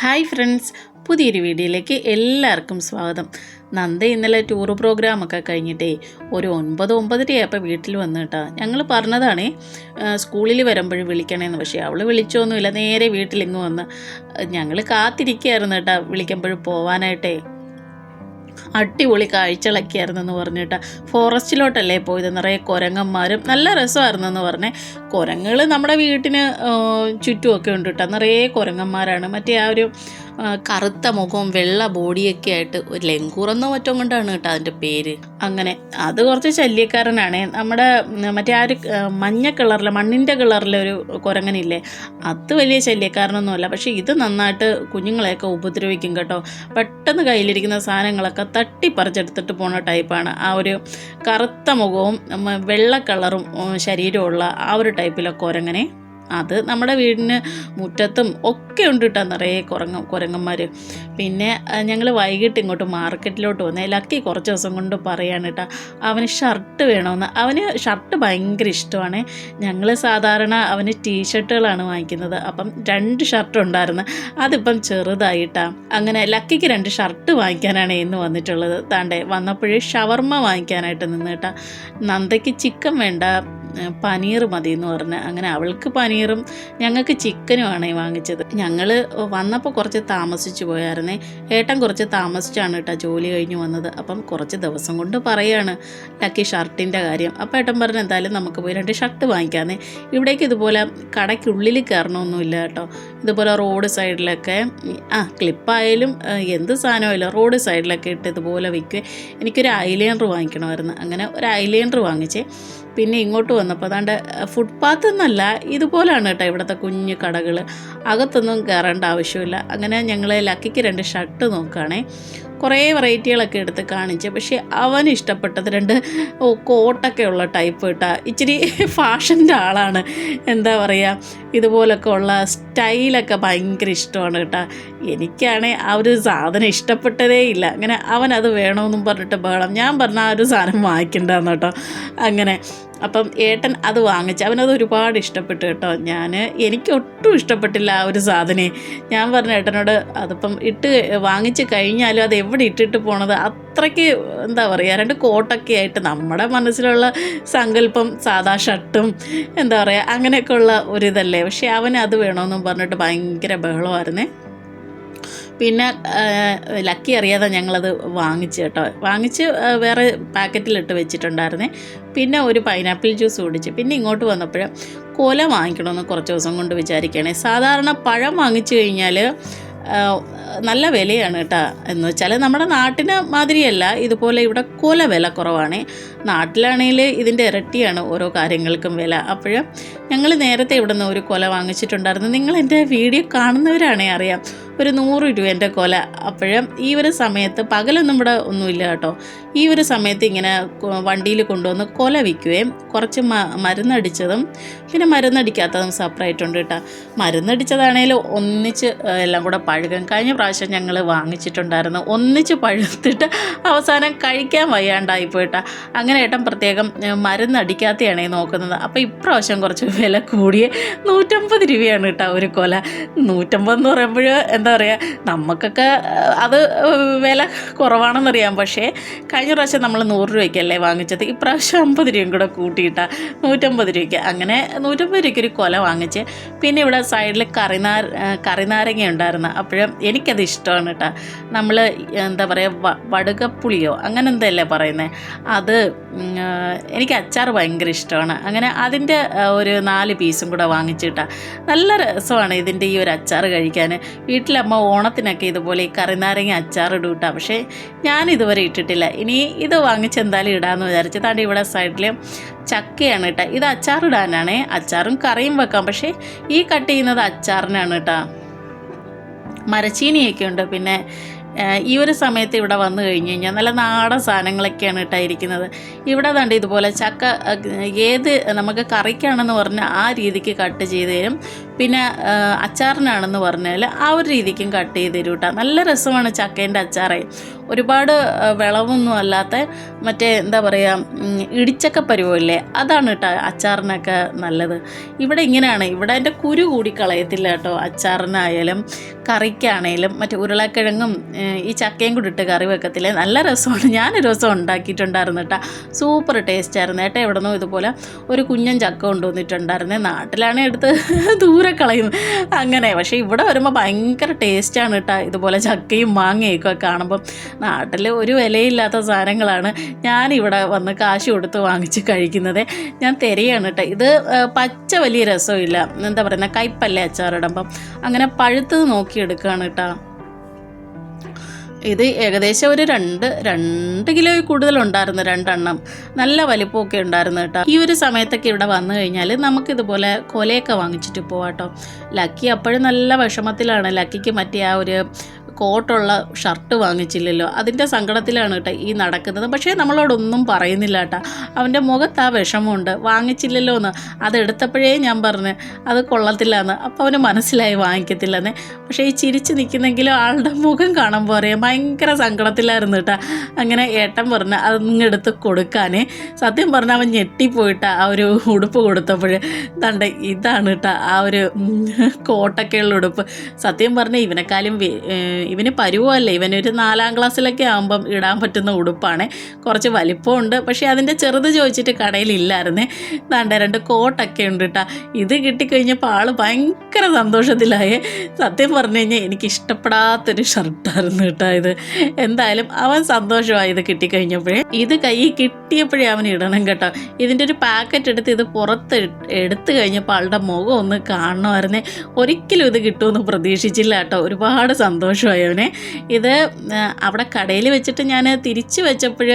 Hi friends പുതിയൊരു വീഡിയോയിലേക്ക് എല്ലാവർക്കും സ്വാഗതം. നന്ദ ഇന്നലെ ടൂർ പ്രോഗ്രാമൊക്കെ കഴിഞ്ഞിട്ടേ ഒരു ഒൻപത് ഒമ്പതരയായപ്പോൾ വീട്ടിൽ വന്നു കേട്ടോ. ഞങ്ങൾ പറഞ്ഞതാണേ സ്കൂളിൽ വരുമ്പോഴും വിളിക്കണേന്ന്. പക്ഷേ അവൾ വിളിച്ചൊന്നുമില്ല നേരെ വീട്ടിലിങ്ങ് വന്ന്. ഞങ്ങൾ കാത്തിരിക്കുകയായിരുന്നു കേട്ടോ വിളിക്കുമ്പോഴും പോവാനായിട്ടേ. അടിപൊളി കാഴ്ചകളൊക്കെയായിരുന്നു എന്ന് പറഞ്ഞിട്ട് ഫോറസ്റ്റിലോട്ടല്ലേ പോയത്? നിറയെ കുരങ്ങന്മാരും നല്ല രസമായിരുന്നു എന്ന് പറഞ്ഞേ. കുരങ്ങുകൾ നമ്മുടെ വീട്ടിന് ചുറ്റുമൊക്കെ ഉണ്ട് കേട്ടോ. നിറയെ കുരങ്ങന്മാരാണ്. മറ്റേ ആ ഒരു കറുത്ത മുഖവും വെള്ള ബോഡിയൊക്കെ ആയിട്ട് ഒരു ലെങ്കൂറെന്നോ മറ്റോ കൊണ്ടാണ് കേട്ടോ അതിന്റെ പേര്. അങ്ങനെ അത് കുറച്ച് ശല്യക്കാരനാണ്. നമ്മുടെ മറ്റേ ആ ഒരു മഞ്ഞ കളറിലെ മണ്ണിന്റെ കളറിലെ ഒരു കുരങ്ങനില്ലേ അത് വലിയ ശല്യക്കാരനൊന്നുമല്ല. പക്ഷേ ഇത് നന്നായിട്ട് കുഞ്ഞുങ്ങളെയൊക്കെ ഉപദ്രവിക്കും കേട്ടോ. പെട്ടെന്ന് കയ്യിലിരിക്കുന്ന സാധനങ്ങളൊക്കെ തട്ടിപ്പറിച്ചെടുത്തിട്ട് പോണ ടൈപ്പാണ്. ആ ഒരു കറുത്ത മുഖവും വെള്ള കളറും ശരീരമുള്ള ആ ഒരു ടൈപ്പിലെ കുരങ്ങനെ അത് നമ്മുടെ വീടിന് മുറ്റത്തും ഒക്കെ ഉണ്ട് കേട്ടോ നിറയെ കുരങ്ങ കുരങ്ങന്മാർ പിന്നെ ഞങ്ങൾ വൈകിട്ട് ഇങ്ങോട്ട് മാർക്കറ്റിലോട്ട് വന്നേ ലക്കി കുറച്ച് ദിവസം കൊണ്ട് പറയാണ് കേട്ടോ അവന് ഷർട്ട് വേണമെന്ന് അവന് ഷർട്ട് ഭയങ്കര ഇഷ്ടമാണ്. ഞങ്ങൾ സാധാരണ അവന് ടീഷർട്ടുകളാണ് വാങ്ങിക്കുന്നത്. അപ്പം രണ്ട് ഷർട്ട് ഉണ്ടായിരുന്നു. അതിപ്പം ചെറുതായിട്ടാ അങ്ങനെ ലക്കിക്ക് രണ്ട് ഷർട്ട് വാങ്ങിക്കാനാണ് ഇന്ന് വന്നിട്ടുള്ളത്. താണ്ടേ വന്നപ്പോഴേ ഷവർമ്മ വാങ്ങിക്കാനായിട്ട് നിന്ന് കേട്ടോ നന്ദയ്ക്ക് ചിക്കൻ വേണ്ട പനീർ മതി എന്ന് പറഞ്ഞ് അങ്ങനെ അവൾക്ക് പനീറും ഞങ്ങൾക്ക് ചിക്കനുമാണ് വാങ്ങിച്ചത്. ഞങ്ങൾ വന്നപ്പോൾ കുറച്ച് താമസിച്ചു പോയായിരുന്നേ. ഏട്ടൻ കുറച്ച് താമസിച്ചാണ് കേട്ടോ ജോലി കഴിഞ്ഞ് വന്നത്. അപ്പം കുറച്ച് ദിവസം കൊണ്ട് പറയാണ് ലക്കി ഷർട്ടിന്റെ കാര്യം. അപ്പോൾ ഏട്ടൻ പറഞ്ഞു എന്തായാലും നമുക്ക് പോയി രണ്ട് ഷർട്ട് വാങ്ങിക്കാമെന്നേ ഇവിടേക്ക് ഇതുപോലെ കടയ്ക്കുള്ളിൽ കയറണമൊന്നുമില്ല കേട്ടോ. ഇതുപോലെ റോഡ് സൈഡിലൊക്കെ ആ ക്ലിപ്പായാലും എന്ത് സാധനമായാലും റോഡ് സൈഡിലൊക്കെ ഇട്ട് ഇതുപോലെ വിൽക്കുക എനിക്കൊരു ഐലൈനർ വാങ്ങിക്കണമായിരുന്നു. അങ്ങനെ ഒരു ഐലൈനർ വാങ്ങിച്ചേ. പിന്നെ ഇങ്ങോട്ട് വന്നപ്പോൾ അതാണ്ട് ഫുട്പാത്ത് എന്നല്ല ഇതുപോലാണ് കേട്ടോ ഇവിടുത്തെ കുഞ്ഞു കടകൾ അകത്തൊന്നും കയറേണ്ട ആവശ്യമില്ല. അങ്ങനെ ഞങ്ങൾ ലക്കിക്ക് രണ്ട് ഷർട്ട് നോക്കുകയാണേ കുറേ വെറൈറ്റികളൊക്കെ എടുത്ത് കാണിച്ച്. പക്ഷേ അവന് ഇഷ്ടപ്പെട്ടത് രണ്ട് കോട്ടൊക്കെ ഉള്ള ടൈപ്പ് കേട്ടാ ഇച്ചിരി ഫാഷന്റെ ആളാണ്. എന്താ പറയുക ഇതുപോലൊക്കെ ഉള്ള സ്റ്റൈലൊക്കെ ഭയങ്കര ഇഷ്ടമാണ് കേട്ടാ. എനിക്കാണേ ആ ഒരു സാധനം ഇഷ്ടപ്പെട്ടതേ ഇല്ല. അങ്ങനെ അവൻ അത് വേണമെന്നും പറഞ്ഞിട്ട് ബഹളം. ഞാൻ പറഞ്ഞ ആ ഒരു സാധനം വാങ്ങിക്കണ്ടെന്ന് കേട്ടോ. അങ്ങനെ. അപ്പം ഏട്ടൻ അത് വാങ്ങിച്ചു അവനത് ഒരുപാട് ഇഷ്ടപ്പെട്ടു കേട്ടോ. ഞാൻ എനിക്ക് ഒട്ടും ഇഷ്ടപ്പെട്ടില്ല ആ ഒരു സാധനം. ഞാൻ പറഞ്ഞ ഏട്ടനോട് അതിപ്പം ഇട്ട് വാങ്ങിച്ച് കഴിഞ്ഞാലും അത് എവിടെ ഇട്ടിട്ട് പോണത്? അത്രയ്ക്ക് എന്താ പറയുക രണ്ട് കോട്ടൊക്കെ ആയിട്ട് നമ്മുടെ മനസ്സിലുള്ള സങ്കല്പം സാധാ ഷർട്ടും എന്താ പറയുക അങ്ങനെയൊക്കെ ഉള്ള ഒരിതല്ലേ പക്ഷേ അവന് അത് വേണമെന്നും പറഞ്ഞിട്ട് ഭയങ്കര ബഹളമായിരുന്നേ. പിന്നെ ലക്കി അറിയാതെ ഞങ്ങളത് വാങ്ങിച്ചു കേട്ടോ. വാങ്ങിച്ച് വേറെ പാക്കറ്റിലിട്ട് വെച്ചിട്ടുണ്ടായിരുന്നേ. പിന്നെ ഒരു പൈനാപ്പിൾ ജ്യൂസ് കുടിച്ച്. പിന്നെ ഇങ്ങോട്ട് വന്നപ്പോൾ കൊല വാങ്ങിക്കണമെന്ന് കുറച്ച് ദിവസം കൊണ്ട് വിചാരിക്കുകയാണെ. സാധാരണ പഴം വാങ്ങിച്ചു കഴിഞ്ഞാൽ നല്ല വിലയാണ് കേട്ടോ എന്ന് വെച്ചാൽ നമ്മുടെ നാട്ടിന് മാതിരിയല്ല. ഇതുപോലെ ഇവിടെ കൊല വില കുറവാണ്. നാട്ടിലാണെങ്കിൽ ഇതിന്റെ ഇരട്ടിയാണ് ഓരോ കാര്യങ്ങൾക്കും വില. അപ്പോൾ ഞങ്ങൾ നേരത്തെ ഇവിടെ നിന്ന് ഒരു കൊല വാങ്ങിച്ചിട്ടുണ്ടായിരുന്നു. നിങ്ങൾ എന്റെ വീഡിയോ കാണുന്നവരാണേ അറിയാം. ഒരു നൂറ് രൂപേന്റെ കൊല. അപ്പോഴും ഈ ഒരു സമയത്ത് പകലൊന്നും ഇവിടെ ഒന്നുമില്ല കേട്ടോ. ഈ ഒരു സമയത്ത് ഇങ്ങനെ വണ്ടിയിൽ കൊണ്ടുവന്ന് കൊല വിൽക്കുകയും കുറച്ച് മ മരുന്നടിച്ചതും പിന്നെ മരുന്നടിക്കാത്തതും സെപ്പറേറ്റ് കേട്ടോ. മരുന്നടിച്ചതാണേലും ഒന്നിച്ച് എല്ലാം കൂടെ പഴുകും കഴിഞ്ഞ പ്രാവശ്യം ഞങ്ങൾ വാങ്ങിച്ചിട്ടുണ്ടായിരുന്നു. ഒന്നിച്ച് പഴുത്തിട്ട് അവസാനം കഴിക്കാൻ വയ്യാണ്ടായി പോയിട്ടാ അങ്ങനെ ഏട്ടൻ പ്രത്യേകം മരുന്നടിക്കാത്തയാണേ നോക്കുന്നത്. അപ്പോൾ ഇപ്രാവശ്യം കുറച്ച് വില കൂടിയ നൂറ്റമ്പത് രൂപയാണ് കേട്ടോ ഒരു കൊല. നൂറ്റമ്പതെന്ന് പറയുമ്പോൾ എന്താ പറയുക നമുക്കൊക്കെ അത് വില കുറവാണെന്നറിയാം. പക്ഷേ കഴിഞ്ഞ പ്രാവശ്യം നമ്മൾ നൂറ് രൂപയ്ക്കല്ലേ വാങ്ങിച്ചത്? ഇപ്രാവശ്യം അമ്പത് രൂപയും കൂടെ കൂട്ടിയിട്ട നൂറ്റമ്പത് രൂപയ്ക്ക്. അങ്ങനെ നൂറ്റമ്പത് രൂപയ്ക്ക് ഒരു കൊല വാങ്ങിച്ച് പിന്നെ ഇവിടെ സൈഡിൽ കറിനാർ കറിനാരങ്ങ ഉണ്ടായിരുന്നു. അപ്പോഴും എനിക്കത് ഇഷ്ടമാണ് കേട്ടോ നമ്മൾ എന്താ പറയുക വടുകപ്പുളിയോ അങ്ങനെ എന്തല്ലേ പറയുന്നത് അത് എനിക്ക് അച്ചാർ ഭയങ്കര ഇഷ്ടമാണ്. അങ്ങനെ അതിന്റെ ഒരു നാല് പീസും കൂടെ വാങ്ങിച്ചിട്ടാ. നല്ല രസമാണ് ഇതിന്റെ ഈ ഒരു അച്ചാർ കഴിക്കാൻ വീട്ടിലമ്മ ഓണത്തിനൊക്കെ ഇതുപോലെ ഈ കറിനാരങ്ങ അച്ചാർ ഇടും കേട്ടോ പക്ഷേ ഞാൻ ഇതുവരെ ഇട്ടിട്ടില്ല. ഇനി ഇത് വാങ്ങിച്ചെന്തായാലും ഇടാമെന്ന് വിചാരിച്ചു താണ്ട് ഇവിടെ സൈഡിൽ ചക്കയാണ് കേട്ടോ. ഇത് അച്ചാറിടാനാണേ അച്ചാറും കറിയും വെക്കാം. പക്ഷേ ഈ കട്ട് ചെയ്യുന്നത് അച്ചാറിനാണ് കേട്ടോ. മരച്ചീനിയൊക്കെ ഉണ്ട്. പിന്നെ ഈ ഒരു സമയത്ത് ഇവിടെ വന്നു കഴിഞ്ഞ് കഴിഞ്ഞാൽ നല്ല നാടൻ സാധനങ്ങളൊക്കെയാണ് കേട്ടോ ഇരിക്കുന്നത്. ഇവിടെ കണ്ട് ഇതുപോലെ ചക്ക ഏത് നമുക്ക് കറിക്കാണെന്ന് പറഞ്ഞാൽ ആ രീതിക്ക് കട്ട് ചെയ്ത് തരും. പിന്നെ അച്ചാറിനാണെന്ന് പറഞ്ഞാൽ ആ ഒരു രീതിക്കും കട്ട് ചെയ്ത് തരും കേട്ടോ നല്ല രസമാണ് ചക്കേന്റെ അച്ചാറേ. ഒരുപാട് വിളവൊന്നും അല്ലാത്ത മറ്റേ എന്താ പറയുക ഇടിച്ചക്ക പരുവല്ലേ? അതാണ് കേട്ടോ അച്ചാറിനൊക്കെ നല്ലത്. ഇവിടെ ഇങ്ങനെയാണ്. ഇവിടെ അതിന്റെ കുരു കൂടി കളയത്തില്ല കേട്ടോ അച്ചാറിനായാലും കറിക്കാണേലും മറ്റേ ഉരുളക്കിഴങ്ങും ഈ ചക്കയും കൂടി ഇട്ട് കറി വെക്കത്തില്ലേ? നല്ല രസമാണ്. ഞാനൊരു ദിവസം ഉണ്ടാക്കിയിട്ടുണ്ടായിരുന്നു കേട്ടോ സൂപ്പർ ടേസ്റ്റായിരുന്നു ഏട്ടാ എവിടെ നിന്നും ഇതുപോലെ ഒരു കുഞ്ഞൻ ചക്ക കൊണ്ടുവന്നിട്ടുണ്ടായിരുന്നേ. നാട്ടിലാണെങ്കിൽ എടുത്ത് ദൂരെ കളയും. അങ്ങനെ. പക്ഷേ ഇവിടെ വരുമ്പോൾ ഭയങ്കര ടേസ്റ്റാണ് കേട്ടോ ഇതുപോലെ ചക്കയും മാങ്ങയൊക്കെ കാണുമ്പം നാട്ടിൽ ഒരു വിലയില്ലാത്ത സാധനങ്ങളാണ് ഞാൻ ഞാനിവിടെ വന്ന് കാശ് കൊടുത്ത് വാങ്ങിച്ച് കഴിക്കുന്നത്. ഞാൻ തിരയാണ് കേട്ടോ ഇത് പച്ച വലിയ രസമില്ല. എന്താ പറയുന്നത് കയ്പല്ലേ അച്ചാറിടുമ്പം. അങ്ങനെ പഴുത്തത് നോക്കി എടുക്കുകയാണ് കേട്ടോ ഇത് ഏകദേശം ഒരു രണ്ട് രണ്ട് കിലോ കൂടുതൽ ഉണ്ടായിരുന്നു രണ്ടെണ്ണം. നല്ല വലിപ്പമൊക്കെ ഉണ്ടായിരുന്നു കേട്ടോ. ഈ ഒരു സമയത്തൊക്കെ ഇവിടെ വന്നു കഴിഞ്ഞാൽ നമുക്കിതുപോലെ കൊലയൊക്കെ വാങ്ങിച്ചിട്ട് പോവാട്ടോ. ലക്കി അപ്പോഴും നല്ല വിഷമത്തിലാണ്. ലക്കിക്ക് മറ്റേ ആ ഒരു കോട്ടുള്ള ഷർട്ട് വാങ്ങിച്ചില്ലല്ലോ. അതിന്റെ സങ്കടത്തിലാണ് കേട്ടോ ഈ നടക്കുന്നത്. പക്ഷേ നമ്മളോടൊന്നും പറയുന്നില്ല കേട്ടോ. അവന്റെ മുഖത്ത് ആ വിഷമമുണ്ട്. വാങ്ങിച്ചില്ലല്ലോ എന്ന് അതെടുത്തപ്പോഴേ ഞാൻ പറഞ്ഞു അത് കൊള്ളത്തില്ല എന്ന് അപ്പോൾ അവന് മനസ്സിലായി വാങ്ങിക്കത്തില്ലെന്ന്. പക്ഷേ ഈ ചിരിച്ച് നിൽക്കുന്നെങ്കിലും ആളുടെ മുഖം കാണാൻ അറിയാം ഭയങ്കര സങ്കടത്തിലായിരുന്നു കേട്ടോ. അങ്ങനെ ഏട്ടൻ പറഞ്ഞ് അത് എടുത്ത് കൊടുക്കാനേ. സത്യം പറഞ്ഞാൽ അവൻ ഞെട്ടിപ്പോയിട്ട ആ ഒരു ഉടുപ്പ് കൊടുത്തപ്പോൾ തണ്ട ഇതാണ് കേട്ടോ ആ ഒരു കോട്ടൊക്കെയുള്ള ഉടുപ്പ് സത്യം പറഞ്ഞാൽ ഇവനെക്കാളും ഇവന് പരുവല്ലേ ഇവനൊരു നാലാം ക്ലാസ്സിലൊക്കെ ആകുമ്പം ഇടാൻ പറ്റുന്ന ഉടുപ്പാണ്. കുറച്ച് വലിപ്പമുണ്ട്. പക്ഷേ അതിന്റെ ചെറുത് ചോദിച്ചിട്ട് കടയിലില്ലായിരുന്നേ. ദാണ്ട രണ്ട് കോട്ടൊക്കെ ഉണ്ട് കേട്ടോ ഇത് കിട്ടിക്കഴിഞ്ഞപ്പോൾ ആൾ ഭയങ്കര സന്തോഷത്തിലായേ. സത്യം പറഞ്ഞു കഴിഞ്ഞാൽ എനിക്ക് ഇഷ്ടപ്പെടാത്തൊരു ഷർട്ടായിരുന്നു കേട്ടോ ഇത്. എന്തായാലും അവൻ സന്തോഷമായി ഇത് കിട്ടിക്കഴിഞ്ഞപ്പോഴേ. ഇത് കൈ കിട്ടിയപ്പോഴേ അവൻ ഇടണം കേട്ടോ. ഇതിന്റെ ഒരു പാക്കറ്റ് എടുത്ത് ഇത് പുറത്ത് എടുത്തു കഴിഞ്ഞപ്പോൾ ആളുടെ മുഖം ഒന്ന് കാണണമായിരുന്നേ ഒരിക്കലും ഇത് കിട്ടുമെന്ന് പ്രതീക്ഷിച്ചില്ല കേട്ടോ. ഒരുപാട് സന്തോഷമായി അവനെ. ഇത് അവിടെ കടയിൽ വെച്ചിട്ട് ഞാൻ തിരിച്ചു വെച്ചപ്പോൾ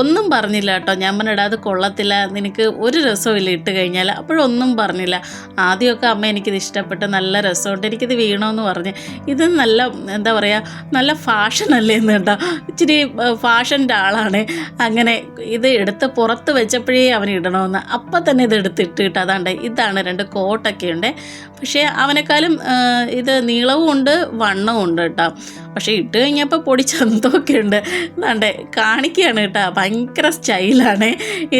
ഒന്നും പറഞ്ഞില്ല കേട്ടോ. ഞാൻ പറഞ്ഞിടാ അത് കൊള്ളത്തില്ല. നിനക്ക് ഒരു രസമില്ല ഇട്ട് കഴിഞ്ഞാൽ. അപ്പോഴൊന്നും പറഞ്ഞില്ല. ആദ്യമൊക്കെ അമ്മ എനിക്കിത് ഇഷ്ടപ്പെട്ട് നല്ല രസമുണ്ട്. എനിക്കിത് വീണമെന്ന് പറഞ്ഞ്. ഇത് നല്ല എന്താ പറയുക നല്ല ഫാഷൻ അല്ലേ എന്ന് കേട്ടോ. ഇച്ചിരി ഫാഷന്റെ ആളാണ്. അങ്ങനെ ഇത് എടുത്ത് പുറത്ത് വെച്ചപ്പോഴേ അവൻ ഇടണമെന്ന് അപ്പം തന്നെ ഇത് എടുത്തിട്ട് കിട്ടും. അതാണ്ട് ഇതാണ് രണ്ട് കോട്ടൊക്കെ ഉണ്ട്. പക്ഷേ അവനെക്കാളും ഇത് നീളവും ഉണ്ട് വണ്ണവും ഉണ്ട് കേട്ടോ. പക്ഷേ ഇട്ട് കഴിഞ്ഞപ്പോൾ പൊടി ചന്തമൊക്കെ ഉണ്ട്. എന്താണ്ട് കാണിക്കുകയാണ് കേട്ടോ ഭയങ്കര സ്റ്റൈലാണ്.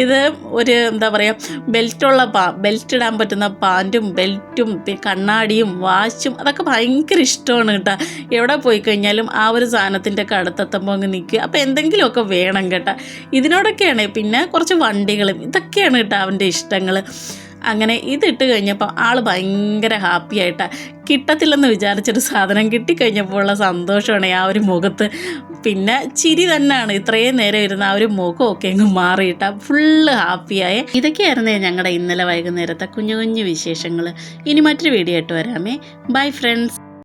ഇത് ഒരു എന്താ പറയുക ബെൽറ്റുള്ള പാ ബെൽറ്റ് ഇടാൻ പറ്റുന്ന പാന്റും ബെൽറ്റും കണ്ണാടിയും വാച്ചും അതൊക്കെ ഭയങ്കര ഇഷ്ടമാണ് കേട്ടോ. എവിടെ പോയി കഴിഞ്ഞാലും ആ ഒരു സാധനത്തിന്റെ ഒക്കെ അങ്ങ് നിൽക്കുക അപ്പോൾ എന്തെങ്കിലുമൊക്കെ വേണം കേട്ടോ. ഇതിനോടൊക്കെയാണ് പിന്നെ കുറച്ച് വണ്ടികളും ഇതൊക്കെയാണ് കേട്ടോ അവന്റെ ഇഷ്ടങ്ങൾ അങ്ങനെ ഇതിട്ട് കഴിഞ്ഞപ്പോൾ ആൾ ഭയങ്കര ഹാപ്പി ആയിട്ടാണ് കിട്ടത്തില്ലെന്ന് വിചാരിച്ചൊരു സാധനം കിട്ടിക്കഴിഞ്ഞപ്പോഴുള്ള സന്തോഷമാണ് ആ ഒരു മുഖത്ത്. പിന്നെ ചിരി തന്നെയാണ്. ഇത്രയും നേരം ഇരുന്ന ആ ഒരു മുഖമൊക്കെ അങ്ങ് മാറിയിട്ട ഫുള്ള് ഹാപ്പിയായ ഇതൊക്കെയായിരുന്നു ഞങ്ങളുടെ ഇന്നലെ വൈകുന്നേരത്തെ കുഞ്ഞു കുഞ്ഞു വിശേഷങ്ങൾ ഇനി മറ്റൊരു വീഡിയോ ആയിട്ട് വരാമേ. Bye friends